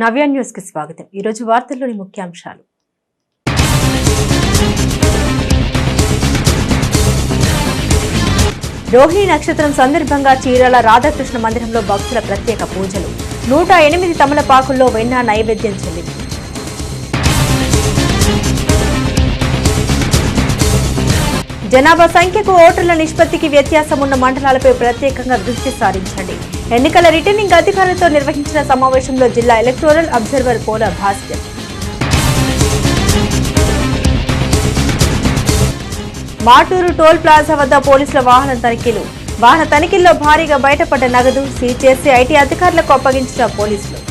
నవ్య న్యూస్కి స్వాగతం ఈరోజు వార్తల్లోని ముఖ్యాంశాలు. రోహిణి నక్షత్రం సందర్భంగా చీరాల రాధాకృష్ణ మందిరంలో భక్తుల ప్రత్యేక పూజలు. నూట ఎనిమిది తమలపాకుల్లో వెన్న నైవేద్యం చెల్లింది జనాభా సంఖ్యకు ఓటర్ల నిష్పత్తికి వ్యత్యాసం ఉన్న మండలాలపై ప్రత్యేకంగా దృష్టి సారించండి. ఎన్నికల రిటర్నింగ్ అధికారులతో నిర్వహించిన సమావేశంలో జిల్లా electoral observer Pola Bhaskar. Maturu toll plaza వద్ద పోలీసుల వాహన తనిఖీలు. వాహన తనిఖీల్లో భారీగా బయటపడ్డ నగదు సీజ్ చేసి ఐటీ అధికారులకు అప్పగించిన పోలీసులు.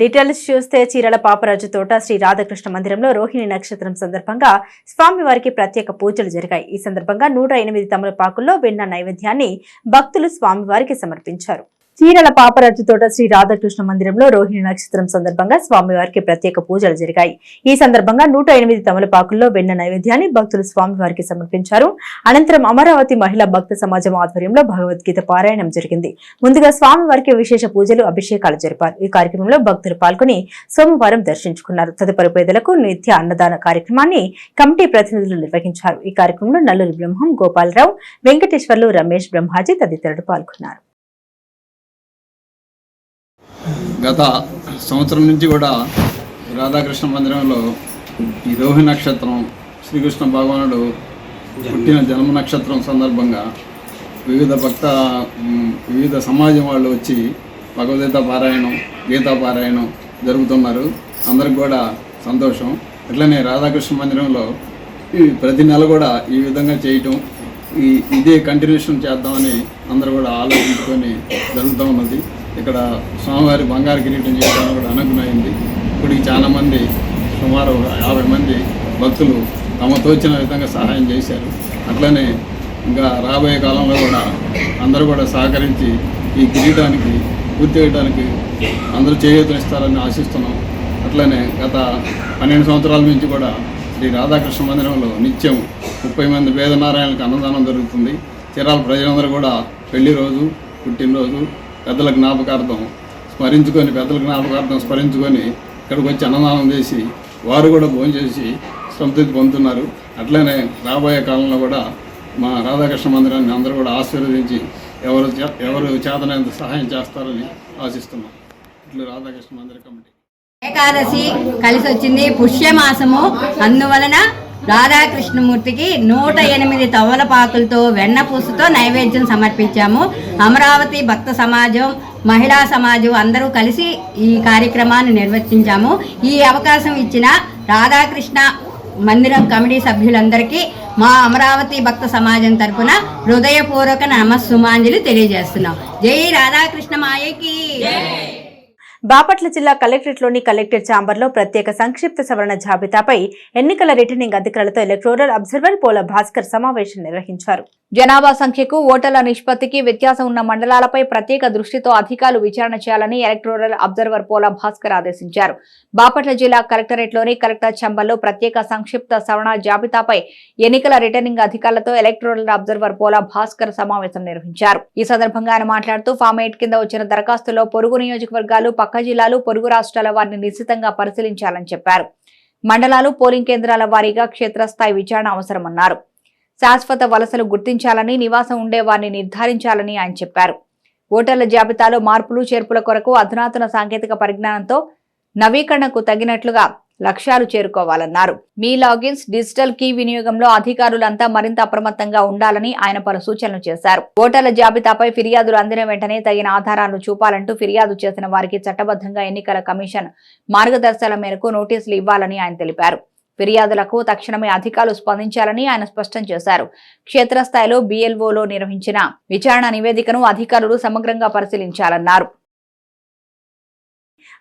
డీటెయిల్స్ చూస్తే చీరల పాపరాజు తోట శ్రీ రాధాకృష్ణ మందిరంలో రోహిణి నక్షత్రం సందర్భంగా స్వామివారికి ప్రత్యేక పూజలు జరిగాయి. ఈ సందర్భంగా నూట ఎనిమిది తమలపాకుల్లో వెన్న నైవేద్యాన్ని భక్తులు స్వామివారికి సమర్పించారు. చీరల పాపరాజు తోట శ్రీ రాధాకృష్ణ మందిరంలో రోహిణి నక్షత్రం సందర్భంగా స్వామివారికి ప్రత్యేక పూజలు జరిగాయి. ఈ సందర్భంగా నూట ఎనిమిది తమలపాకుల్లో వెన్న నైవేద్యాన్ని భక్తులు స్వామివారికి సమర్పించారు. అనంతరం అమరావతి మహిళా భక్త సమాజం ఆధ్వర్యంలో భగవద్గీత పారాయణం జరిగింది. ముందుగా స్వామివారికి విశేష పూజలు అభిషేకాలు జరిపారు. ఈ కార్యక్రమంలో భక్తులు పాల్గొని సోమవారం దర్శించుకున్నారు. తదుపరి పేదలకు నిత్య అన్నదాన కార్యక్రమాన్ని కమిటీ ప్రతినిధులు నిర్వహించారు. ఈ కార్యక్రమంలో నల్లూరి బ్రహ్మం గోపాలరావు వెంకటేశ్వర్లు రమేష్ బ్రహ్మాజీ తదితరులు పాల్గొన్నారు. గత సంవత్సరం నుంచి కూడా రాధాకృష్ణ మందిరంలో ఈ రోహి నక్షత్రం శ్రీకృష్ణ భగవానుడు పుట్టిన జన్మ నక్షత్రం సందర్భంగా వివిధ భక్త వివిధ సమాజం వాళ్ళు వచ్చి భగవద్గీత పారాయణం గీతా పారాయణం జరుగుతున్నారు అందరికి కూడా సంతోషం. అట్లనే రాధాకృష్ణ మందిరంలో ప్రతి నెల కూడా ఈ విధంగా చేయటం ఈ ఇదే కంటిన్యూషన్ చేద్దామని అందరూ కూడా ఆలోచించుకొని జరుగుతూ ఉన్నది. ఇక్కడ స్వామివారి బంగారు కిరీటం చేయడానికి కూడా అనుగుణమైంది ఇప్పటికి చాలామంది సుమారు యాభై మంది భక్తులు తమ తోచిన విధంగా సహాయం చేశారు. అట్లనే ఇంకా రాబోయే కాలంలో కూడా అందరూ కూడా సహకరించి ఈ కిరీటానికి పూర్తి చేయడానికి అందరూ చేయూతనిస్తారని ఆశిస్తున్నాం. అట్లనే గత పన్నెండు సంవత్సరాల నుంచి కూడా శ్రీ రాధాకృష్ణ మందిరంలో నిత్యం ముప్పై మంది వేదనారాయణకు అన్నదానం జరుగుతుంది. చీరాల ప్రజలందరూ కూడా పెళ్ళి రోజు పుట్టినరోజు పెద్దల జ్ఞాపకార్థం స్మరించుకొని పెద్దల జ్ఞాపకార్థం స్మరించుకొని ఇక్కడికి వచ్చి అన్నదానం చేసి వారు కూడా భోంచేసి సంతృప్తి పొందుతున్నారు. అట్లనే రాబోయే కాలంలో కూడా మా రాధాకృష్ణ మందిరాన్ని అందరూ కూడా ఆశీర్వదించి ఎవరు చే- ఎవరు చేతనంత సహాయం చేస్తారని ఆశిస్తున్నాం. ఇట్లా రాధాకృష్ణ మందిర కమిటీ. ఏకాదశి కలిసి వచ్చింది పుష్యమాసము. అందువలన రాధాకృష్ణమూర్తికి నూట ఎనిమిది తవలపాకులతో వెన్నపూసతో నైవేద్యం సమర్పించాము. అమరావతి భక్త సమాజం మహిళా సమాజం అందరూ కలిసి ఈ కార్యక్రమాన్ని నిర్వర్తించాము. ఈ అవకాశం ఇచ్చిన రాధాకృష్ణ మందిరం కమిటీ సభ్యులందరికీ మా అమరావతి భక్త సమాజం తరపున హృదయపూర్వక నమస్సుమాంజలి తెలియజేస్తున్నాం. జై రాధాకృష్ణ మాయకి! బాపట్ల జిల్లా కలెక్టరేట్లోని కలెక్టర్ ఛాంబర్లో ప్రత్యేక సంక్షిప్త సవరణ జాబితాపై ఎన్నికల రిటర్నింగ్ అధికారులతో ఎలక్టోరల్ అబ్జర్వర్ పోల భాస్కర్ సమావేశం నిర్వహించారు. జనాభా సంఖ్యకు ఓటర్ల నిష్పత్తికి వ్యత్యాసం ఉన్న మండలాలపై ప్రత్యేక దృష్టితో అధికారులు విచారణ చేయాలని ఎలక్టోరల్ అబ్జర్వర్ పోల భాస్కర్ ఆదేశించారు. బాపట్ల జిల్లా కలెక్టరేట్లోని కలెక్టర్ ఛాంబర్లో ప్రత్యేక సంక్షిప్త సవరణ జాబితాపై ఎన్నికల రిటర్నింగ్ అధికారులతో ఎలక్టోరల్ అబ్జర్వర్ పోల భాస్కర్ సమావేశం నిర్వహించారు. ఈ సందర్భంగా ఆయన మాట్లాడుతూ ఫామ్ ఎయిట్ కింద వచ్చిన దరఖాస్తులో పొరుగు నియోజకవర్గాలు పక్క జిల్లాలు పొరుగు రాష్ట్రాల వారిని నిశ్చితంగా పరిశీలించాలని చెప్పారు. మండలాలు పోలింగ్ కేంద్రాల వారీగా క్షేత్రస్థాయి విచారణ అవసరమన్నారు. శాశ్వత వలసలు గుర్తించాలని నివాసం ఉండే వారిని నిర్ధారించాలని ఆయన చెప్పారు. ఓటర్ల జాబితాలో మార్పులు చేర్పుల కొరకు అధునాతన సాంకేతిక పరిజ్ఞానంతో నవీకరణకు తగినట్లుగా లక్ష్యాలు చేరుకోవాలన్నారు. మీ లాగిన్స్ డిజిటల్ కీ వినియోగంలో అధికారులంతా మరింత అప్రమత్తంగా ఉండాలని ఆయన పలు సూచనలు చేశారు. ఓటర్ల జాబితాపై ఫిర్యాదులు అందిన వెంటనే తగిన ఆధారాలను చూపాలంటూ ఫిర్యాదు చేసిన వారికి చట్టబద్ధంగా ఎన్నికల కమిషన్ మార్గదర్శకాల మేరకు నోటీసులు ఇవ్వాలని ఆయన తెలిపారు. ఫిర్యాదులకు తక్షణమే అధికారులు స్పందించాలని ఆయన స్పష్టం చేశారు. క్షేత్రస్థాయిలో బీఎల్ఓలో నిర్వహించిన విచారణ నివేదికను అధికారులు సమగ్రంగా పరిశీలించాలన్నారు.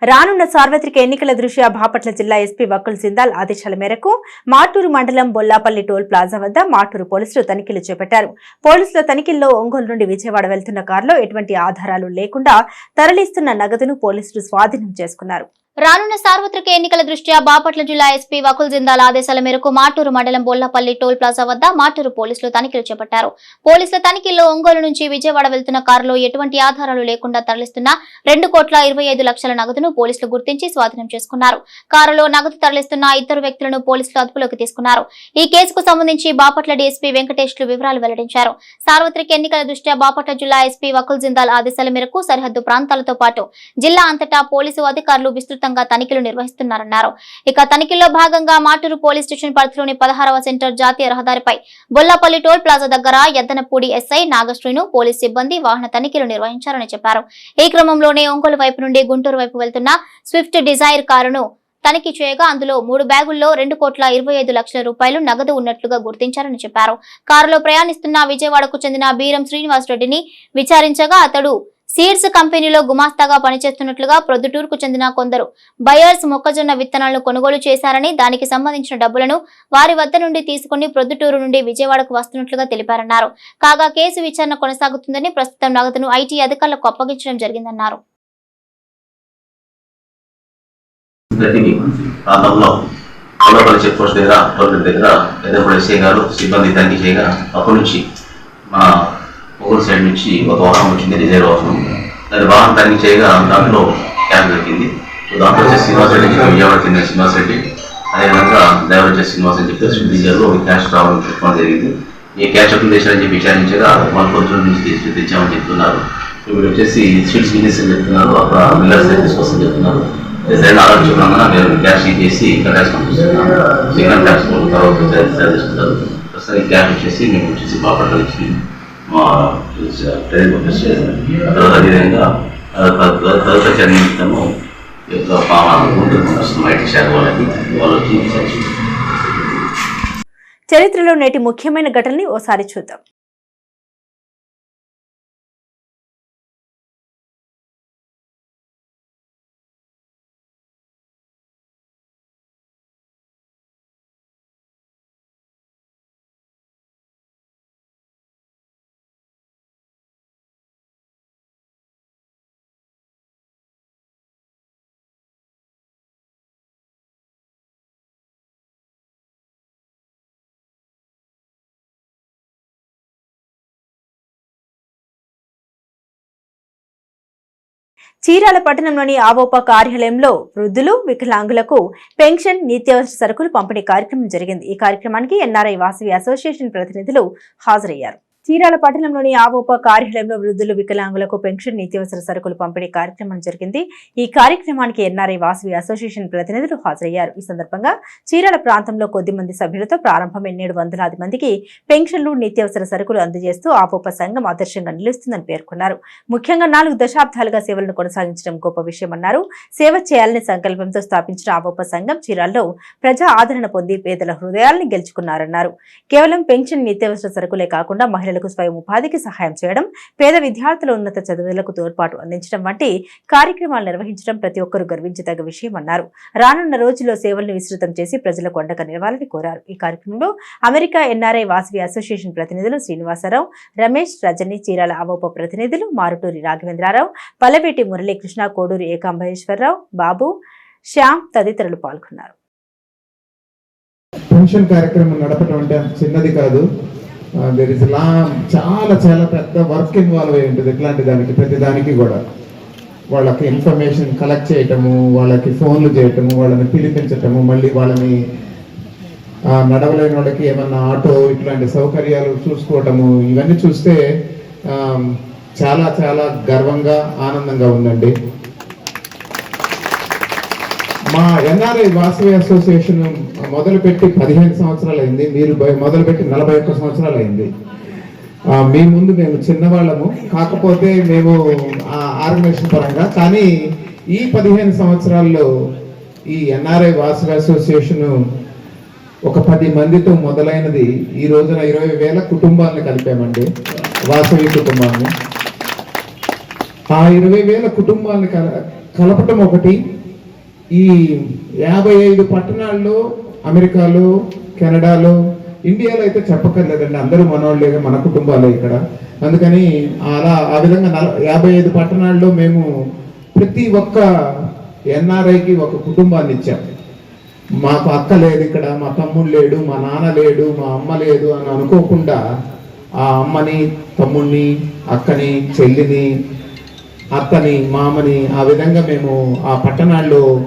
రానున్న సార్వత్రిక ఎన్నికల దృష్ట్యా బాపట్ల జిల్లా ఎస్పీ వక్కుల్ సిందాల్ ఆదేశాల మేరకు మాటూరు మండలం బొల్లాపల్లి టోల్ ప్లాజా వద్ద మాటూరు పోలీసులు తనిఖీలు చేపట్టారు. పోలీసుల తనిఖీల్లో ఒంగోలు నుండి విజయవాడ వెళ్తున్న కారులో ఎటువంటి ఆధారాలు లేకుండా తరలిస్తున్న నగదును పోలీసులు స్వాధీనం చేసుకున్నారు. రానున్న సార్వత్రిక ఎన్నికల దృష్ట్యా బాపట్ల జిల్లా ఎస్పీ వకుల్ జిందాల్ ఆదేశాల మేరకు మాటూరు మండలం బొల్లపల్లి టోల్ ప్లాజా వద్ద మాటూరు పోలీసులు తనిఖీలు చేపట్టారు. పోలీసుల తనిఖీల్లో ఒంగోలు నుంచి విజయవాడ వెళ్తున్న కారులో ఎటువంటి ఆధారాలు లేకుండా తరలిస్తున్న రెండు కోట్ల ఇరవై ఐదు లక్షల నగదును పోలీసులు గుర్తించి స్వాధీనం చేసుకున్నారు. కారులో నగదు తరలిస్తున్న ఇద్దరు వ్యక్తులను పోలీసులు అదుపులోకి తీసుకున్నారు. ఈ కేసుకు సంబంధించి బాపట్ల డీఎస్పీ వెంకటేష్లు వివరాలు వెల్లడించారు. సార్వత్రిక ఎన్నికల దృష్ట్యా బాపట్ల జిల్లా ఎస్పీ వకుల్ జిందాల్ ఆదేశాల మేరకు సరిహద్దు ప్రాంతాలతో పాటు జిల్లా అంతటా పోలీసు అధికారులు విస్తృత విస్తృతంగా తనిఖీలు నిర్వహిస్తున్నారన్నారు. ఇక తనిఖీల్లో భాగంగా మాటూరు పోలీస్ స్టేషన్ పరిధిలోని పదహారవ సెంటర్ జాతీయ రహదారిపై బొల్లపల్లి టోల్ ప్లాజా దగ్గర ఎద్దనపూడి ఎస్ఐ నాగశ్రీను పోలీస్ సిబ్బంది వాహన తనిఖీలు నిర్వహించారని చెప్పారు. ఈ క్రమంలోనే ఒంగోలు వైపు నుండి గుంటూరు వైపు వెళ్తున్న స్విఫ్ట్ డిజైర్ కారును తనిఖీ చేయగా అందులో మూడు బ్యాగుల్లో రెండు కోట్ల ఇరవై ఐదు లక్షల రూపాయలు నగదు ఉన్నట్లుగా గుర్తించారని చెప్పారు. కారులో ప్రయాణిస్తున్న విజయవాడకు చెందిన బీరం శ్రీనివాస్ రెడ్డిని విచారించగా అతడు సీడ్స్ కంపెనీలో గుమాస్తాగా పనిచేస్తున్నట్లుగా ప్రొద్దుటూరుకు చెందిన కొందరు బయర్స్ మొక్కజొన్న విత్తనాలను కొనుగోలు చేశారని దానికి సంబంధించిన డబ్బులను వారి వద్ద నుండి తీసుకుని ప్రొద్దుటూరు నుండి విజయవాడకు వస్తున్నట్లుగా తెలిపారన్నారు. కాగా కేసు విచారణ కొనసాగుతుందని ప్రస్తుతం నగదును ఐటీ అధికారులకు అప్పగించడం జరిగిందన్నారు. చెక్ పోస్ట్ దగ్గర దగ్గర ఎస్ఐ గారు సిబ్బంది చేయగా అప్పటి నుంచి మా ఒంగోలు సైడ్ నుంచి ఒక వాహనం వచ్చింది రిజర్వ్ వాహనం. దాని వాహనం తనిఖీ చేయగా దాంట్లో క్యాబ్ దొరికింది. సో దాంట్లో వచ్చే శ్రీనివాస్ రెడ్డి విజయవాడ చెందిన శ్రీనివాస్ రెడ్డి అదేవిధంగా డ్రైవర్ వచ్చే శ్రీనివాస్ అని చెప్పి డీజర్లో క్యాష్ రావాలని చెప్పడం జరిగింది. ఈ క్యాష్ ఎప్పుడు చేశారని చెప్పి విచారించగా మన పొద్దున నుంచి తీసి తెచ్చామని చెప్తున్నారు. ఇప్పుడు వచ్చేసి స్వీట్స్ బిజినెస్ అని చెప్తున్నారు అక్కడ మిల్లర్స్ తీసుకొస్తామని చెప్తున్నారు. రెండు ఆలోచించకుండా మేము క్యాష్ చేసి ఇక్కడ ట్యాక్స్ పంపిస్తున్నాము సెకండ్ ట్యాక్స్ తర్వాత తీసుకుంటారు. చేసుకుంటారు ప్రస్తుతానికి క్యాష్ వచ్చేసి మేము వచ్చేసి బాపట్ల వచ్చింది అదేవిధంగా తదుపరి నిమిత్తము యొక్క పామాలను ఐటీ శాఖ వాళ్ళకి వాళ్ళు చరిత్రలో నేటి ముఖ్యమైన ఘటనని ఓసారి చూద్దాం. చీరాల పట్టణంలోని ఆవోప కార్యాలయంలో వృద్ధులు వికలాంగులకు పెన్షన్ నిత్యావసర సరుకులు పంపిణీ కార్యక్రమం జరిగింది. ఈ కార్యక్రమానికి ఎన్ఆర్ఐ వాసవి అసోసియేషన్ ప్రతినిధులు హాజరయ్యారు. చీరాల పట్టణంలోని ఆవోప కార్యాలయంలో వృద్ధులు వికలాంగులకు పెన్షన్ నిత్యావసర సరుకులు పంపిణీ కార్యక్రమం జరిగింది. ఈ కార్యక్రమానికి ఎన్ఆర్ఐ వాసవి అసోసియేషన్ ప్రతినిధులు హాజరయ్యారు. ఈ సందర్భంగా చీరాల ప్రాంతంలో కొద్ది మంది సభ్యులతో ప్రారంభమైన నేడు వందలాది మందికి పెన్షన్లు నిత్యావసర సరుకులు అందజేస్తూ ఆవోప సంఘం ఆదర్శంగా నిలుస్తుందని పేర్కొన్నారు. ముఖ్యంగా నాలుగు దశాబ్దాలుగా సేవలను కొనసాగించడం గొప్ప విషయమన్నారు. సేవ చేయాలనే సంకల్పంతో స్థాపించిన ఆవోప సంఘం చీరాల్లో ప్రజా ఆదరణ పొంది పేదల హృదయాల్ని గెలుచుకున్నారన్నారు. కేవలం పెన్షన్ నిత్యావసర సరుకులే కాకుండా మహిళలకు స్వయం ఉపాధికి సహాయం చేయడం పేద విద్యార్థుల ఉన్నత చదువులకు తోడ్పాటు అందించడం వంటి కార్యక్రమాలు నిర్వహించడం ప్రతి ఒక్కరూ గర్వించదగ్గ విషయమన్నారు రానున్న రోజుల్లో సేవలను విస్తృతం చేసి ప్రజలకు అండగా నిలవాలని కోరారు. ఈ కార్యక్రమంలో అమెరికా ఎన్ఆర్ఐ వాసవి అసోసియేషన్ ప్రతినిధులు శ్రీనివాసరావు రమేష్ రజని చీరాల అవోప ప్రతినిధులు మారుటూరి రాఘవేంద్రరావు పల్లవేటి మురళీకృష్ణ కోడూరి ఏకాంబరేశ్వరరావు బాబు శ్యామ్ తదితరులు పాల్గొన్నారు. పెన్షన్ కార్యక్రమం నడపడం అంటే చిన్నది కాదు. దెర్ ఇస్ లా చాలా చాలా పెద్ద వర్క్ ఇన్వాల్వ్ అయి ఉంటుంది ఇట్లాంటి దానికి ప్రతి దానికి కూడా. వాళ్ళకి ఇన్ఫర్మేషన్ కలెక్ట్ చేయటము వాళ్ళకి ఫోన్లు చేయటము వాళ్ళని పిలిపించటము మళ్ళీ వాళ్ళని నడవలేని వాళ్ళకి ఏమన్నా ఆటో ఇట్లాంటి సౌకర్యాలు చూసుకోవటము ఇవన్నీ చూస్తే చాలా చాలా గర్వంగా ఆనందంగా ఉందండి. మా ఎన్ఆర్ఐ వాసవి అసోసియేషన్ మొదలుపెట్టి పదిహేను సంవత్సరాలు అయింది మీరు మొదలుపెట్టి నలభై ఒక్క సంవత్సరాలు అయింది మీ ముందు మేము చిన్నవాళ్ళము. కాకపోతే మేము ఆర్గనైజేషన్ పరంగా. కానీ ఈ పదిహేను సంవత్సరాల్లో ఈ ఎన్ఆర్ఐ వాసవి అసోసియేషన్ ఒక పది మందితో మొదలైనది ఈ రోజున ఇరవై వేల కుటుంబాలను కలిపామండి. వాసవి కుటుంబాన్ని. ఆ ఇరవై వేల కుటుంబాలను కల కలపటం ఒకటి ఈ యాభై ఐదు పట్టణాల్లో అమెరికాలో కెనడాలో ఇండియాలో అయితే చెప్పక్కర్లేదండి. అందరూ మనవాళ్ళే మన కుటుంబాలే ఇక్కడ. అందుకని అలా ఆ విధంగా నల యాభై ఐదు పట్టణాల్లో మేము ప్రతి ఒక్క ఎన్ఆర్ఐకి ఒక కుటుంబాన్ని ఇచ్చాం. మాకు అక్క లేదు ఇక్కడ మా తమ్ముడు లేడు మా నాన్న లేడు మా అమ్మ లేదు అని అనుకోకుండా ఆ అమ్మని తమ్ముడిని అక్కని చెల్లిని అత్తని మామని ఆ విధంగా మేము ఆ పట్టణాల్లో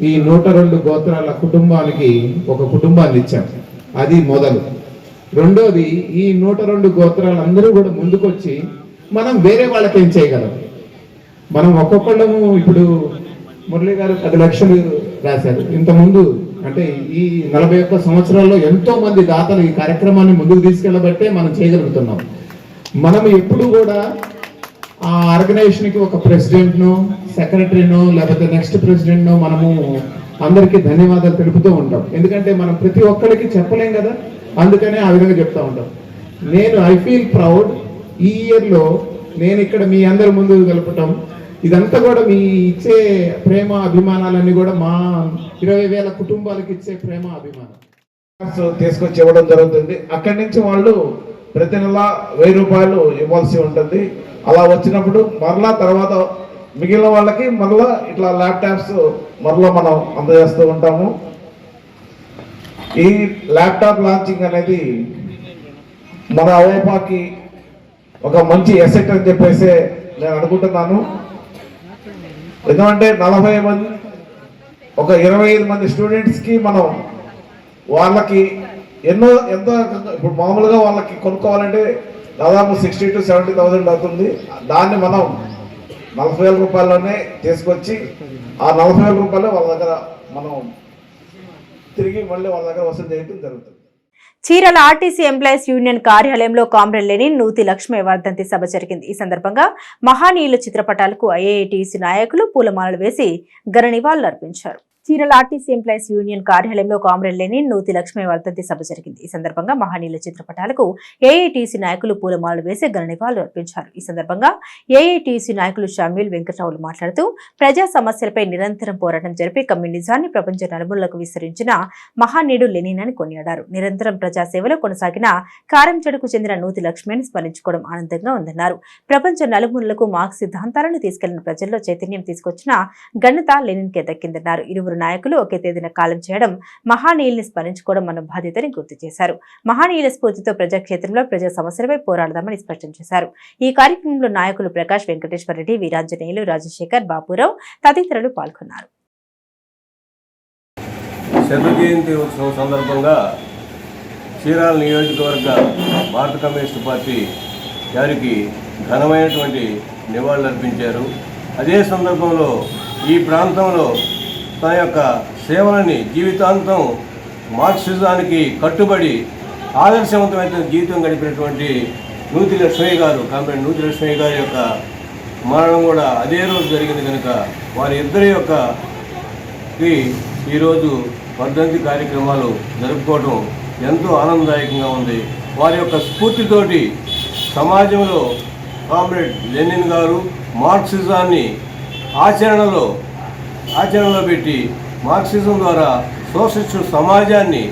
ఈ నూట రెండు గోత్రాల కుటుంబానికి ఒక కుటుంబాన్ని ఇచ్చాం. అది మొదలు. రెండోది ఈ నూట రెండు గోత్రాలందరూ కూడా ముందుకొచ్చి మనం వేరే వాళ్ళకి ఏం చేయగలం? మనం ఒక్కొక్కళ్ళము ఇప్పుడు మురళి గారు పది లక్షలు రాశారు. ఇంతకుముందు అంటే ఈ నలభై ఒక్క సంవత్సరాల్లో ఎంతో మంది దాతలు ఈ కార్యక్రమాన్ని ముందుకు తీసుకెళ్ళబట్టే మనం చేయగలుగుతున్నాం. మనం ఎప్పుడు కూడా ఆ ఆర్గనైజేషన్కి ఒక ప్రెసిడెంట్ నో సెక్రటరీనో లేకపోతే నెక్స్ట్ ప్రెసిడెంట్నో మనము అందరికీ ధన్యవాదాలు తెలుపుతూ ఉంటాం. ఎందుకంటే మనం ప్రతి ఒక్కరికి చెప్పలేం కదా? అందుకనే ఆ విధంగా చెప్తా ఉంటాం. నేను ఐ ఫీల్ ప్రౌడ్ ఈ ఇయర్లో నేను ఇక్కడ మీ అందరి ముందు కలపటం ఇదంతా కూడా మీ ఇచ్చే ప్రేమ అభిమానాలన్నీ కూడా మా ఇరవై వేల కుటుంబాలకు ఇచ్చే ప్రేమ అభిమానం. తీసుకొచ్చి ఇవ్వడం జరుగుతుంది. అక్కడి నుంచి వాళ్ళు ప్రతి నెల వెయ్యి రూపాయలు ఇవ్వాల్సి ఉంటుంది. అలా వచ్చినప్పుడు మరలా తర్వాత మిగిలిన వాళ్ళకి మరలా ఇట్లా ల్యాప్టాప్స్ మరలా మనం అందజేస్తూ ఉంటాము. ఈ ల్యాప్టాప్ లాంచింగ్ అనేది మన అవోపాకి ఒక మంచి ఎసెట్ అని చెప్పేసి నేను అనుకుంటున్నాను. ఎందుకంటే నలభై మంది ఒక ఇరవై ఐదు మంది స్టూడెంట్స్కి మనం వాళ్ళకి ఎన్నో ఎంతో ఇప్పుడు మామూలుగా వాళ్ళకి కొనుక్కోవాలంటే దాదాపు సిక్స్టీ టు సెవెంటీ థౌసండ్ అవుతుంది. దాన్ని మనం నలభై వేల రూపాయల్లోనే తీసుకొచ్చి ఆ నలభై వేల రూపాయలు వాళ్ళ దగ్గర మనం తిరిగి మళ్ళీ వాళ్ళ దగ్గర వసూలు చేయడం జరుగుతుంది. చీరాల ఆర్టీసీ ఎంప్లాయీస్ యూనియన్ కార్యాలయంలో కామ్రేడ్ లెనిన్ నూతి లక్ష్మి వర్ధంతి సభ జరిగింది. ఈ సందర్భంగా మహానీయుల చిత్రపటాలకు ఐఏటీసీ నాయకులు పూలమాలలు వేసి ఘన నివాళులు అర్పించారు చీరల ఆర్టీసీ ఎంప్లాయీస్ యూనియన్ కార్యాలయంలో కామ్రేడ్ లెనిన్ నూతి లక్ష్మి వర్ధంతి సభ జరిగింది. ఈ సందర్భంగా మహనీయుల చిత్రపటాలకు ఏఐటీసీ నాయకులు పూలమాలలు వేసి ఘన నివాళులు అర్పించారు. ఈ సందర్భంగా ఏఐటీసీ నాయకులు షమీల్ వెంకటరావులు మాట్లాడుతూ ప్రజా సమస్యలపై నిరంతరం పోరాటం జరిపి కమ్యూనిజాన్ని ప్రపంచ నలుమూలకు విస్తరించిన మహానీయుడు లెనిన్ అని కొనియాడారు. నిరంతరం ప్రజా సేవలో కొనసాగిన కారంచెడుకు చెందిన నూతి లక్ష్మిని స్మరించుకోవడం ఆనందంగా ఉందన్నారు. ప్రపంచ నలుమూలలకు మార్క్స్ సిద్ధాంతాలను తీసుకెళ్ళిన ప్రజల్లో చైతన్యం తీసుకొచ్చిన ఘనత లెనిన్కే దక్కిందన్నారు. ఇరువురు నాయకులు ఒకే తేదీన కాలం చేయడం మహానీయుల్ని స్మరించుకోవడం మన బాధ్యతని గుర్తు చేశారు. మహానీయుల స్ఫూర్తితో ప్రజాక్షేత్రంలో ప్రజా సమస్యలపై పోరాడదామని స్పష్టం చేశారు. ఈ కార్యక్రమంలో నాయకులు ప్రకాష్ వెంకటేశ్వర రెడ్డి వీరాంజనేయులు రాజశేఖర్ బాపురావు తదితరులు పాల్గొన్నారు. శత జయంతి ఉత్సవం సందర్భంగా చీరాల నియోజకవర్గ భారత కమ్యూనిస్ట్ పార్టీ గారికి ఘనమైనటువంటి నివాళులు అర్పించారు అదే సందర్భంలో ఈ ప్రాంతంలో తన యొక్క సేవలని జీవితాంతం మార్క్సిజానికి కట్టుబడి ఆదర్శవంతమైన జీవితం గడిపినటువంటి నూతి లక్ష్మయ్య గారు కామ్రేడ్ నూతి లక్ష్మయ్య గారి యొక్క మరణం కూడా అదే రోజు జరిగింది కనుక వారి ఇద్దరి యొక్క ఈరోజు వర్ధంతి కార్యక్రమాలు జరుపుకోవడం ఎంతో ఆనందదాయకంగా ఉంది. వారి యొక్క స్ఫూర్తితోటి సమాజంలో కామ్రేడ్ లెనిన్ గారు మార్క్సిజాన్ని ఆచరణలో ఆచరణలో పెట్టి మార్క్సిజం ద్వారా సోషలిస్టు సమాజాన్ని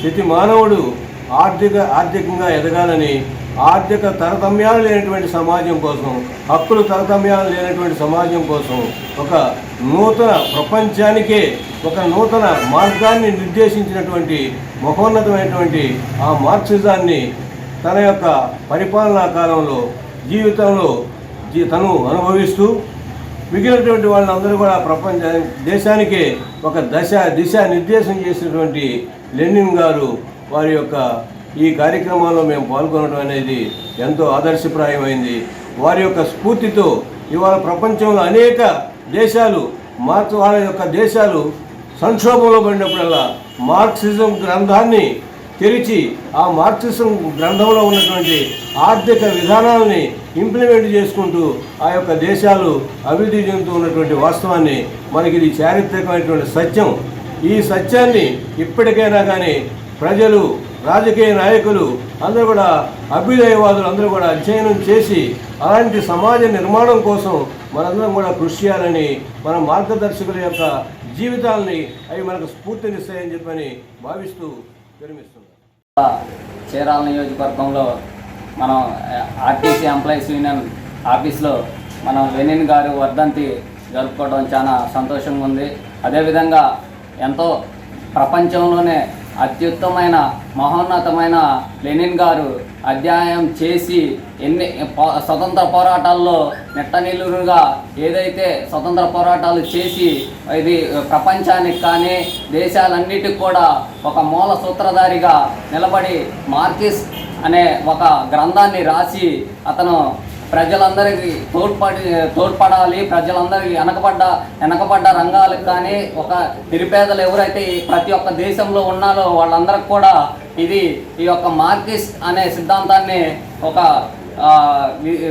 ప్రతి మానవుడు ఆర్థిక ఆర్థికంగా ఎదగాలని ఆర్థిక తరతమ్యాలు లేనటువంటి సమాజం కోసం హక్కులు తరతమ్యాలు లేనటువంటి సమాజం కోసం ఒక నూతన ప్రపంచానికే ఒక నూతన మార్గాన్ని నిర్దేశించినటువంటి మహోన్నతమైనటువంటి ఆ మార్క్సిజాన్ని తన యొక్క పరిపాలనా కాలంలో జీవితంలో తను అనుభవిస్తూ మిగిలినటువంటి వాళ్ళందరూ కూడా ప్రపంచ దేశానికే ఒక దశ దిశ నిర్దేశం చేసినటువంటి లెనిన్ గారు వారి యొక్క ఈ కార్యక్రమంలో మేము పాల్గొనడం అనేది ఎంతో ఆదర్శప్రాయమైంది. వారి యొక్క స్ఫూర్తితో ఇవాళ ప్రపంచంలో అనేక దేశాలు మార్క్స్ వాళ్ళ యొక్క దేశాలు సంక్షోభంలో పడినప్పుడల్లా మార్క్సిజం గ్రంథాన్ని తెరిచి ఆ మార్క్సిజం గ్రంథంలో ఉన్నటువంటి ఆర్థిక విధానాలని ఇంప్లిమెంట్ చేసుకుంటూ ఆ యొక్క దేశాలు అభివృద్ధి చెందుతూ ఉన్నటువంటి వాస్తవాన్ని మనకి ఇది చారిత్రకమైనటువంటి సత్యం. ఈ సత్యాన్ని ఇప్పటికైనా కానీ ప్రజలు రాజకీయ నాయకులు అందరూ కూడా అభ్యుదయవాదులు అందరూ కూడా అధ్యయనం చేసి అలాంటి సమాజ నిర్మాణం కోసం మనందరం కూడా కృషి చేయాలని మన మార్గదర్శకుల యొక్క జీవితాలని అవి మనకు స్ఫూర్తినిస్తాయని చెప్పని భావిస్తూ విరమిస్తున్నాం. చీరాల నియోజకవర్గంలో మనం ఆర్టీసీ ఎంప్లాయీస్ యూనియన్ ఆఫీస్లో మనం లెనిన్ గారు వర్ధంతి జరుపుకోవడం చాలా సంతోషంగా ఉంది. అదేవిధంగా ఎంతో ప్రపంచంలోనే అత్యుత్తమైన మహోన్నతమైన లెనిన్ గారు అధ్యాయం చేసి ఎన్ని స్వతంత్ర పోరాటాల్లో నెట్టనిల్లుగా ఏదైతే స్వతంత్ర పోరాటాలు చేసి ఇది ప్రపంచానికి కానీ దేశాలన్నిటికి కూడా ఒక మూల సూత్రధారిగా నిలబడి మార్కిస్ అనే ఒక గ్రంథాన్ని రాసి అతను ప్రజలందరికీ తోడ్పడి తోడ్పడాలి ప్రజలందరికీ వెనకబడ్డ వెనకబడ్డ రంగాలకు కానీ ఒక నిరుపేదలు ఎవరైతే ప్రతి ఒక్క దేశంలో ఉన్నారో వాళ్ళందరికి కూడా ఇది ఈ యొక్క మార్కిస్ట్ అనే సిద్ధాంతాన్ని ఒక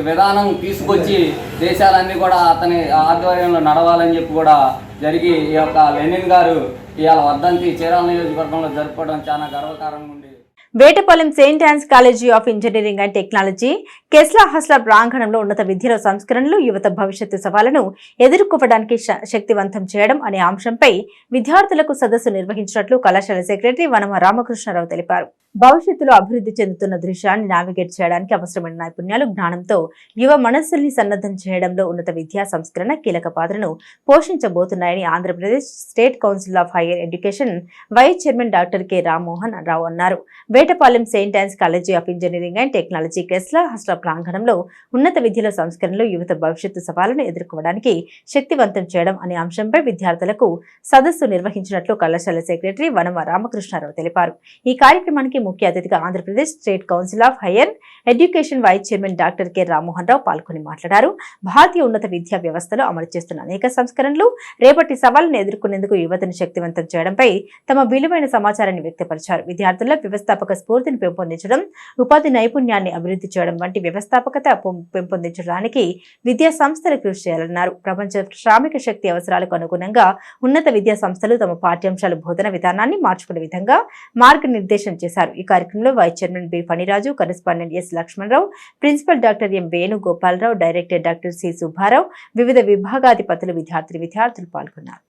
విధానం తీసుకొచ్చి దేశాలన్నీ కూడా అతని ఆధ్వర్యంలో నడవాలని చెప్పి కూడా జరిగి ఈ యొక్క లెనిన్ గారు ఇవాళ వర్ధంతి చీరాల నియోజకవర్గంలో జరుపుకోవడం చాలా గర్వకారంగా ఉంది. Vetapalem saint Ann's college of engineering and technology కెస్లా హస్లా ప్రాంగణంలో ఉన్నత విద్యలో సంస్కరణలు యువత భవిష్యత్తు సవాళ్ళను ఎదుర్కోవడానికి శక్తివంతం చేయడం అనే అంశంపై విద్యార్థులకు సదస్సు నిర్వహించినట్లు కళాశాల సెక్రటరీ వనమ రామకృష్ణారావు తెలిపారు. భవిష్యత్తులో అభివృద్ధి చెందుతున్న దృశ్యాన్ని నావిగేట్ చేయడానికి అవసరమైన నైపుణ్యాలు జ్ఞానంతో యువ మనస్సుల్ని సన్నద్ధం చేయడంలో ఉన్నత విద్యా సంస్కరణ కీలక పాత్రను పోషించబోతున్నాయని Andhra Pradesh state council of higher education vice chairman doctor K Rammohan Rao అన్నారు. Vetapalem saint Ann's college of engineering and technology కెస్లా hostel ప్రాంగణంలో ఉన్నత విద్యలో సంస్కరణలు యువత భవిష్యత్తు సవాళ్ళను ఎదుర్కోవడానికి శక్తివంతం చేయడం అనే అంశంపై విద్యార్థులకు సదస్సు నిర్వహించినట్లు కళాశాల సెక్రటరీ వనమ రామకృష్ణారావు తెలిపారు. ఈ కార్యక్రమానికి ముఖ్య అతిథిగా Andhra Pradesh state council of higher education vice chairman doctor K Rammohan Rao పాల్గొని మాట్లాడారు. భారతీయ ఉన్నత విద్యా వ్యవస్థలో అమలు చేస్తున్న అనేక సంస్కరణలు రేపటి సవాళ్ళను ఎదుర్కొనేందుకు యువతను శక్తివంతం చేయడంపై తమ విలువైన సమాచారాన్ని వ్యక్తపరిచారు. విద్యార్థుల్లో వ్యవస్థాపక స్ఫూర్తిని పెంపొందించడం ఉపాధి నైపుణ్యాన్ని అభివృద్ధి చేయడం వంటి వ్యవస్థాపకత పెంపొందించడానికి విద్యా సంస్థలు కృషి చేయాలన్నారు. ప్రపంచ శ్రామిక శక్తి అవసరాలకు అనుగుణంగా ఉన్నత విద్యా సంస్థలు తమ పాఠ్యాంశాల బోధన విధానాన్ని మార్చుకునే విధంగా మార్గనిర్దేశం చేశారు. ఈ కార్యక్రమంలో vice chairman B Phaniraju correspondent S Lakshmanarao principal doctor M Venugopalarao director doctor C Subbarao వివిధ విభాగాధిపతులు విద్యార్థులు విద్యార్థులు పాల్గొన్నారు.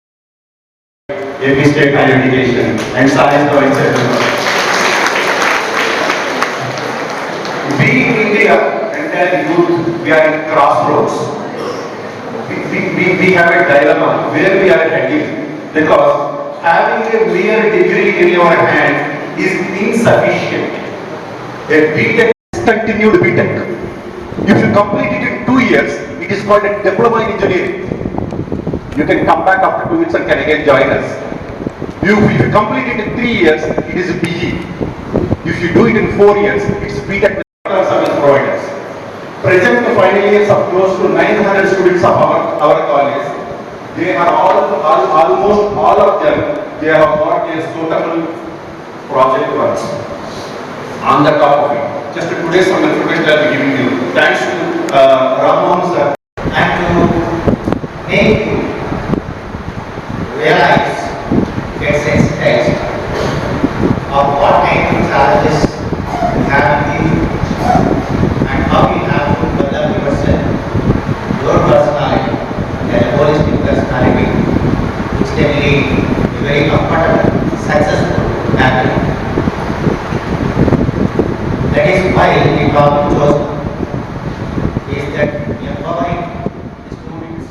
AP state higher education and Science Provincial. India, entire youth, we are in crossroads. We, we, we, have a dilemma where we are heading because having a mere degree in your hand is insufficient. A BTech is continued BTech. If you complete it in two years, it is called a diploma in engineering. You can come back after two weeks and can again join us. You, if you complete it in three years, it is a BE. If you do it in four years, it's BTech Present final years of close to 900 students of our, our college. They are all, all, almost all of them, they have got a suitable project works on the top of it. Just today's information I'll be giving you. Thanks to uh, Rammohan sir. and to make you realize, get sensitized of what kind of challenges you have That is why the topic chosen is that empowering the students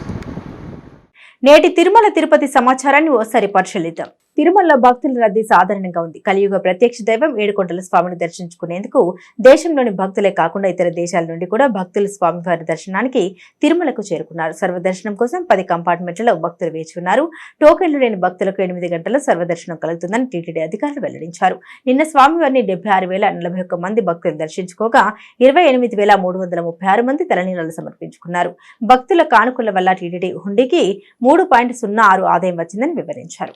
నేటి తిరుమల తిరుపతి సమాచారాన్ని ఓసారి పరిశీలిద్దాం తిరుమలలో భక్తుల రద్దీ సాధారణంగా ఉంది. కలియుగ ప్రత్యక్ష దైవం ఏడుకొండల స్వామిని దర్శించుకునేందుకు దేశంలోని భక్తులే కాకుండా ఇతర దేశాల నుండి కూడా భక్తులు స్వామివారి దర్శనానికి తిరుమలకు చేరుకున్నారు. సర్వదర్శనం కోసం పది కంపార్ట్మెంట్లలో భక్తులు వేచి ఉన్నారు. టోకెన్లు లేని భక్తులకు ఎనిమిది గంటల సర్వదర్శనం కలుగుతుందని టీటీడీ అధికారులు వెల్లడించారు. నిన్న స్వామివారిని డెబ్బై ఆరు వేల నలభై ఒక్క మంది భక్తులు దర్శించుకోగా ఇరవై ఎనిమిది వేల మూడు వందల ముప్పై ఆరు మంది తలనీలాలు సమర్పించుకున్నారు. భక్తుల కానుకల వల్ల టీటీడీ హుండీకి మూడు పాయింట్ సున్నా ఆరు ఆదాయం వచ్చిందని వివరించారు.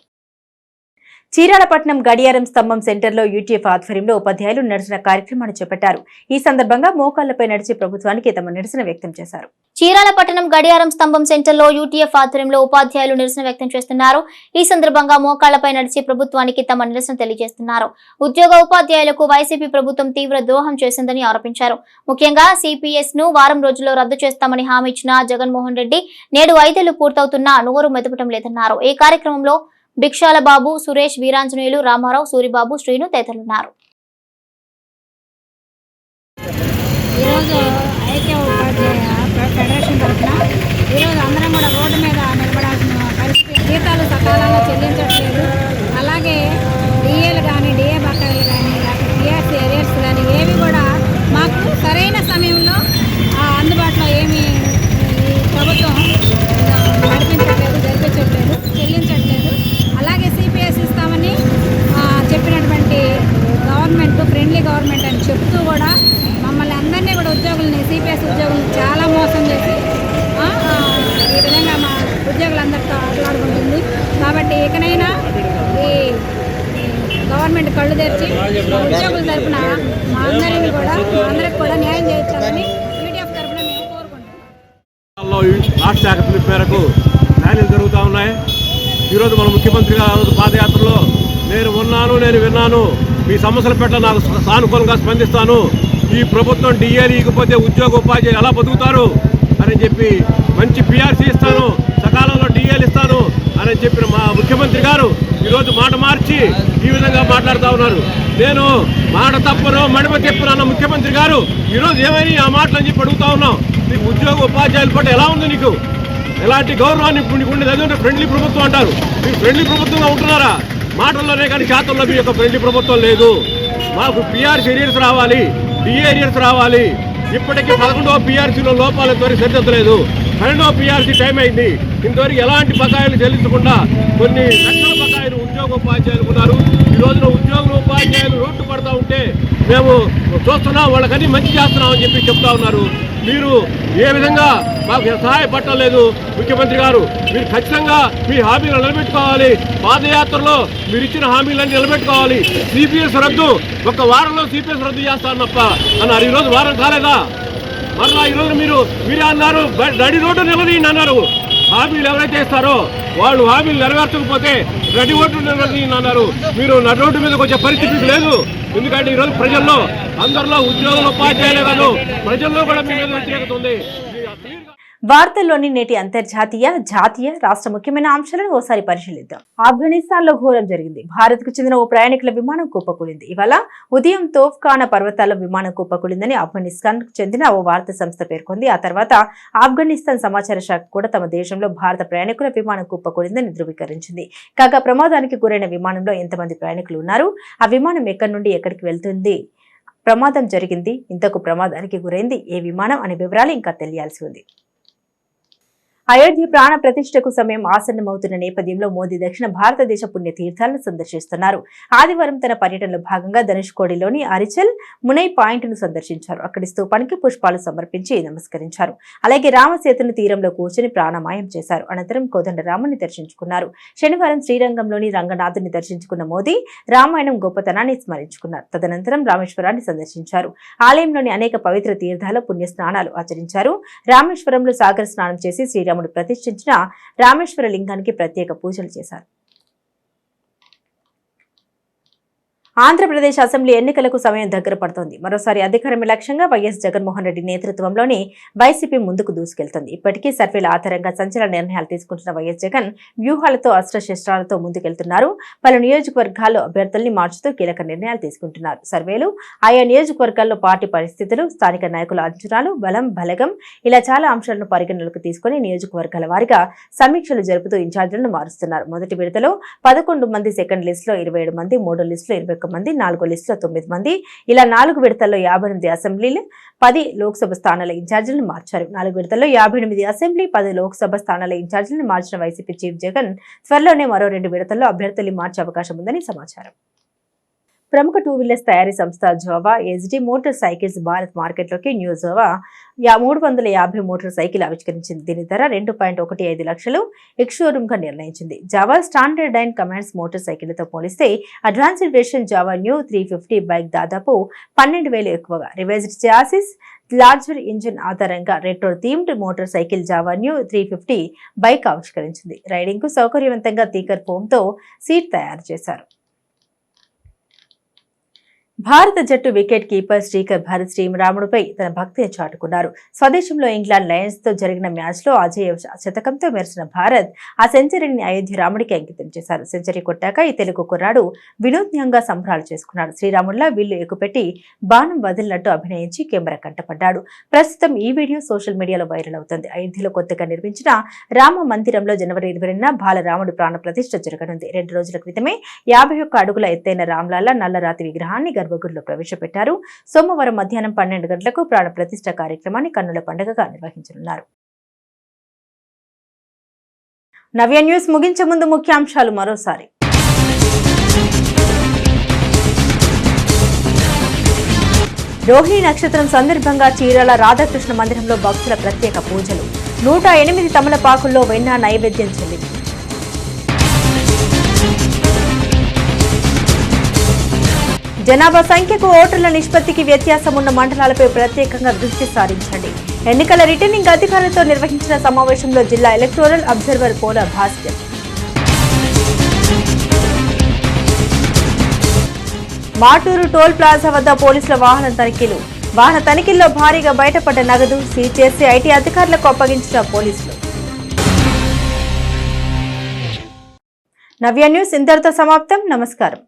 చీరాలపట్నం గడియారం స్తంభం సెంటర్లో యూటీఎఫ్ ఆధ్వర్యంలో ఉపాధ్యాయులు నిరసన కార్యక్రమాన్ని చేపట్టారు. ఈ సందర్భంగా మోకాళ్ళపై నడిచి ప్రభుత్వానికి తమ నిరసన వ్యక్తం చేశారు. చీరాలపట్నం గడియారం స్తంభం సెంటర్లో యూటీఎఫ్ ఆధ్వర్యంలో ఉపాధ్యాయులు నిరసన వ్యక్తం చేస్తున్నారు. ఈ సందర్భంగా మోకాళ్ళపై నడిచి ప్రభుత్వానికి తమ నిరసన తెలియజేస్తున్నారు. ఉద్యోగ ఉపాధ్యాయులకు వైసీపీ ప్రభుత్వం తీవ్ర ద్రోహం చేసిందని ఆరోపించారు. ముఖ్యంగా సిపిఎస్ను వారం రోజుల్లో రద్దు చేస్తామని హామీ ఇచ్చిన జగన్మోహన్ రెడ్డి నేడు ఐదేళ్ళు పూర్తవుతున్నా నోరు మెదపటం లేదన్నారు. ఈ కార్యక్రమంలో భిక్షాల బాబు సురేష్ వీరాంజనేయులు రామారావు సూరిబాబు శ్రీను తదితరులున్నారు. ఈరోజు అందరం కూడా రోడ్డు మీద నిలబడాల్సిన పరిస్థితి జీతాలు చెల్లించట్లేదు. సమస్యల పట్ల నాకు సానుకూలంగా స్పందిస్తాను. ఈ ప్రభుత్వం డిఏలు ఇకపోతే ఉద్యోగ ఉపాధ్యాయులు ఎలా బతుకుతారు అని చెప్పి మంచి పిఆర్సీ ఇస్తాను. సకాలంలో డిఏలు ఇస్తాను అని చెప్పిన మా ముఖ్యమంత్రి గారు ఈరోజు మాట మార్చి ఈ విధంగా మాట్లాడుతూ ఉన్నారు. నేను మాట తప్పను మడిమ తెప్పును అన్న ముఖ్యమంత్రి గారు ఈరోజు ఏమని ఆ మాటలు అని చెప్పి అడుగుతా ఉన్నాం. నీకు ఉద్యోగ ఉపాధ్యాయుల పట్ల ఎలా ఉంది నీకు? ఎలాంటి గౌరవాన్ని నీకు ఉండేది? అదే ఫ్రెండ్లీ ప్రభుత్వం అంటారు. మీరు ఫ్రెండ్లీ ప్రభుత్వంగా ఉంటున్నారా? మాటల్లోనే కానీ శాతంలో మీ యొక్క ఫ్రెండ్లీ ప్రభుత్వం లేదు. మాకు పిఆర్సీ ఏరియర్స్ రావాలి డిఏరియర్స్ రావాలి. ఇప్పటికీ పదకొండవ పిఆర్సీలో లోపాలు ఇంతవరకు సరిదిద్దలేదు. పన్నెండవ పిఆర్సీ టైం అయింది. ఇంతవరకు ఎలాంటి బకాయిలు చెల్లించకుండా కొన్ని లక్షల బకాయిలు ఉద్యోగోపాధ్యాయులు ఉన్నారు. ఈ రోజున ఉద్యోగులు ఉపాధ్యాయులు రోడ్డు పడతా ఉంటే మేము చూస్తున్నాం వాళ్ళకన్నీ మంచి చేస్తున్నాం అని చెప్పి చెప్తా ఉన్నారు. మీరు ఏ విధంగా మాకు సహాయపడలేదు ముఖ్యమంత్రి గారు మీరు ఖచ్చితంగా మీ హామీలు నిలబెట్టుకోవాలి. పాదయాత్రలో మీరు ఇచ్చిన హామీలన్నీ నిలబెట్టుకోవాలి. సిపిఎస్ రద్దు ఒక వారంలో సిపిఎస్ రద్దు చేస్తాను తప్ప. అన్నారు. ఈరోజు వారం కాలేదా? మరలా ఈరోజు మీరు మీరే అన్నారు బ- నడి రోడ్డు నిలదీయండి అన్నారు. హామీలు ఎవరైతే ఇస్తారో వాళ్ళు హామీలు నెరవేర్చకపోతే నడి ఓటు అన్నారు. మీరు నడి రోడ్డు మీదకి వచ్చే పరిస్థితి లేదు. ఎందుకంటే ఈరోజు ప్రజల్లో అందరిలో ఉద్యోగులు ఉపాధ్యాయులు కాదు ప్రజల్లో కూడా మీ మీద వ్యతిరేకత ఉంది. వార్తల్లోని నేటి అంతర్జాతీయ జాతీయ రాష్ట్ర ముఖ్యమైన అంశాలను ఓసారి పరిశీలిద్దాం. ఆఫ్ఘనిస్తాన్లో ఘోరం జరిగింది. భారత్కు చెందిన ఓ ప్రయాణికుల విమానం కుప్పకూలింది. ఇవాళ ఉదయం తోఫ్ఖానా పర్వతాల విమానం కుప్పకూలిందని ఆఫ్ఘనిస్తాన్కు చెందిన ఓ వార్తా సంస్థ పేర్కొంది. ఆ తర్వాత ఆఫ్ఘనిస్తాన్ సమాచార శాఖ కూడా తమ దేశంలో భారత ప్రయాణికుల విమానం కుప్పకూలిందని ధృవీకరించింది. కాగా ప్రమాదానికి గురైన విమానంలో ఎంతమంది ప్రయాణికులు ఉన్నారు? ఆ విమానం ఎక్కడి నుండి ఎక్కడికి వెళ్తుంది? ప్రమాదం జరిగింది. ఇంతకు ప్రమాదానికి గురైంది ఏ విమానం అనే వివరాలు ఇంకా తెలియాల్సి ఉంది. అయోధ్య ప్రాణ ప్రతిష్టకు సమయం ఆసన్నమవుతున్న నేపథ్యంలో మోదీ దక్షిణ భారతదేశ పుణ్య తీర్థాలను సందర్శిస్తున్నారు. ఆదివారం తన పర్యటనలో భాగంగా ధనుష్కోడిలోని అరిచల్ మునై పాయింట్ను సందర్శించారు. అక్కడి స్థూపానికి పుష్పాలు సమర్పించి నమస్కరించారు. అలాగే రామసేతుని తీరంలో కూర్చొని ప్రాణమాయం చేశారు. అనంతరం కోదండరాముని దర్శించుకున్నారు. శనివారం శ్రీరంగంలోని రంగనాథుని దర్శించుకున్న మోదీ రామాయణం గొప్పతనాన్ని స్మరించుకున్నారు. తదనంతరం రామేశ్వరాన్ని సందర్శించారు. ఆలయంలోని అనేక పవిత్ర తీర్థాల పుణ్య స్నానాలు ఆచరించారు. రామేశ్వరంలో సాగర స్నానం చేసి శ్రీరాముడు ప్రతిష్ఠించిన రామేశ్వర లింగానికి ప్రత్యేక పూజలు చేశారు. ఆంధ్రప్రదేశ్ అసెంబ్లీ ఎన్నికలకు సమయం దగ్గర పడుతోంది. మరోసారి అధికారమే లక్ష్యంగా వైఎస్ జగన్మోహన్ రెడ్డి నేతృత్వంలోని వైసీపీ ముందుకు దూసుకెళ్తోంది. ఇప్పటికీ సర్వేల ఆధారంగా సంచలన నిర్ణయాలు తీసుకుంటున్న వైఎస్ జగన్ వ్యూహాలతో అస్త్రశస్త్రాలతో ముందుకెళ్తున్నారు. పలు నియోజకవర్గాల్లో అభ్యర్థుల్ని మార్చుతూ కీలక నిర్ణయాలు తీసుకుంటున్నారు. సర్వేలు ఆయా నియోజకవర్గాల్లో పార్టీ పరిస్థితులు స్థానిక నాయకుల అంచనాలు బలం బలగం ఇలా చాలా అంశాలను పరిగణలోకి తీసుకుని నియోజకవర్గాల వారిగా సమీక్షలు జరుపుతూ ఇన్ఛార్జీలను మారుస్తున్నారు. మొదటి విడతలో పదకొండు మంది సెకండ్ లిస్టులో ఇరవై ఏడు మంది మూడో లిస్టులో ఇరవై ఒక్క మంది నాలుగో లిస్టులో తొమ్మిది మంది. ఇలా నాలుగు విడతల్లో యాభై ఎనిమిది అసెంబ్లీలు పది లోక్సభ స్థానాల ఇన్ఛార్జీలను మార్చారు. నాలుగు విడతల్లో యాభై ఎనిమిది అసెంబ్లీ పది లోక్సభ స్థానాల ఇన్ఛార్జీలను మార్చిన వైసీపీ చీఫ్ జగన్ త్వరలోనే మరో రెండు విడతల్లో అభ్యర్థులు మార్చే అవకాశం ఉందని సమాచారం. ప్రముఖ టూ వీలర్స్ తయారీ సంస్థ Jawa Yezdi motor cycles Bharat మార్కెట్లోకి న్యూ జోవా యా మూడు వందల యాభై మోటార్ సైకిల్ ఆవిష్కరించింది. దీని ధర రెండు పాయింట్ ఒకటి ఐదు లక్షలు. ఎక్స్గా నిర్ణయించింది. Jawa standard and commands motor సైకిళ్ళతో పోలిస్తే advanced version Jawa new three fifty bike దాదాపు పన్నెండు వేలు ఎక్కువగా. రివైజ్డ్ చాసిస్ లార్జర్ ఇంజిన్ ఆధారంగా retro themed motor cycle Jawa new three fifty bike ఆవిష్కరించింది. రైడింగ్కు సౌకర్యవంతంగా తీకర్ ఫోమ్తో సీట్ తయారు చేశారు. భారత జట్టు వికెట్ కీపర్ శ్రీకర్ భరత్ శ్రీరాముడుపై తన భక్తిని చాటుకున్నారు. స్వదేశంలో ఇంగ్లాండ్ లయన్స్తో జరిగిన మ్యాచ్లో అజయ్ శతకంతో మెరిసిన భారత్ ఆ సెంచరీని అయోధ్య రాముడికి అంకితం చేశారు. సెంచరీ కొట్టాక ఈ తెలుగు కుర్రాడు వినూత్నంగా సంబరాలు చేసుకున్నాడు. శ్రీరాముడిలా వీళ్ళు ఎక్కుపెట్టి బాణం వదిలినట్టు అభినయించి కెమెరా కంటపడ్డాడు. ప్రస్తుతం ఈ వీడియో సోషల్ మీడియాలో వైరల్ అవుతుంది. అయోధ్యలో కొత్తగా నిర్మించిన రామ మందిరంలో జనవరి ఇరవైన బాలరాముడి ప్రాణ ప్రతిష్ఠ జరగనుంది. రెండు రోజుల క్రితమే యాభై ఒక్క అడుగుల ఎత్తైన రామ్లాల నల్లరాతి విగ్రహాన్ని గర్భగుడిలో ప్రవేశపెట్టారు. సోమవారం మధ్యాహ్నం పన్నెండు గంటలకు ప్రాణప్రతిష్ఠ కార్యక్రమాన్ని కన్నుల పండుగగా నిర్వహించనున్నారు. నవ్య న్యూస్ ముగించే ముందు ముఖ్యాంశాలు మరోసారి. రోహిణి నక్షత్రం సందర్భంగా చీరాల రాధాకృష్ణ మందిరంలో భక్తుల ప్రత్యేక పూజలు. నూట ఎనిమిది తమలపాకుల్లో వెన్న నైవేద్యం చెల్లింది. జనాభా సంఖ్యకు ఓటర్ల నిష్పత్తికి వ్యత్యాసం ఉన్న మండలాలపై ప్రత్యేకంగా దృష్టి సారించండి. ఎన్నికల రిటర్నింగ్ అధికారులతో నిర్వహించిన సమావేశంలో జిల్లా electoral observer Pola Bhaskar. Maturu toll plaza వద్ద పోలీసుల వాహన తనిఖీలు. వాహన తనిఖీల్లో భారీగా బయటపడ్డ నగదు సీజ్ చేసి ఐటీ అధికారులకు అప్పగించిన పోలీసులు. నవ్య న్యూస్ ఇంతటితో సమాప్తం. నమస్కారం.